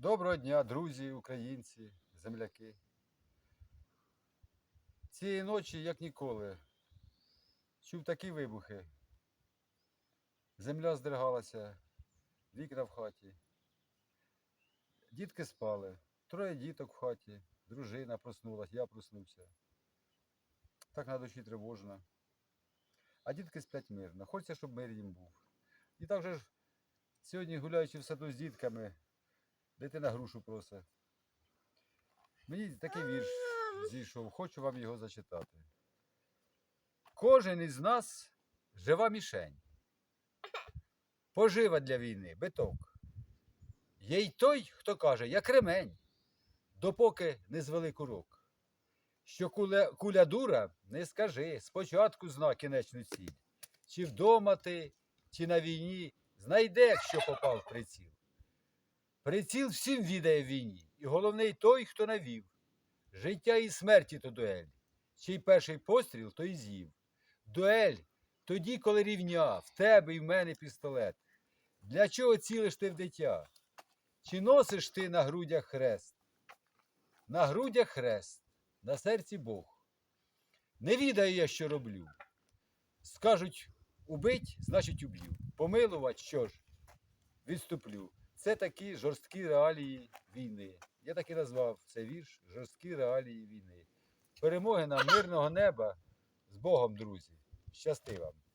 Доброго дня, друзі, українці, земляки. Цієї ночі, як ніколи, чув такі вибухи. Земля здригалася, вікна в хаті. Дітки спали, троє діток в хаті, дружина проснулась, я проснувся. Так на душі тривожно. А дітки сплять мирно. Хочеться, щоб мир їм був. І так же ж сьогодні, гуляючи в саду з дітками, дитина грушу просить. Мені такий вірш зійшов, хочу вам його зачитати. Кожен із нас жива мішень. Пожива для війни, биток. Є й той, хто каже, як ремень, допоки не звели курок. Що куля, куля дура, не скажи, спочатку зна кінечну ціль. Чи вдома ти, чи на війні, знайде, якщо попав в приціл. Приціл всім відає війні, і головний той, хто навів. Життя і смерті то дуель. Чий перший постріл, то і з'їв. Дуель тоді, коли рівня, в тебе і в мене пістолет. Для чого цілиш ти в дитя? Чи носиш ти на грудях хрест? На грудях хрест, на серці Бог. Не відаю я, що роблю. Скажуть убить, значить уб'ю. Помилувати, що ж, відступлю. Це такі жорсткі реалії війни. Я так і назвав цей вірш Жорсткі реалії війни. Перемоги нам мирного неба з Богом, друзі. Щасти вам!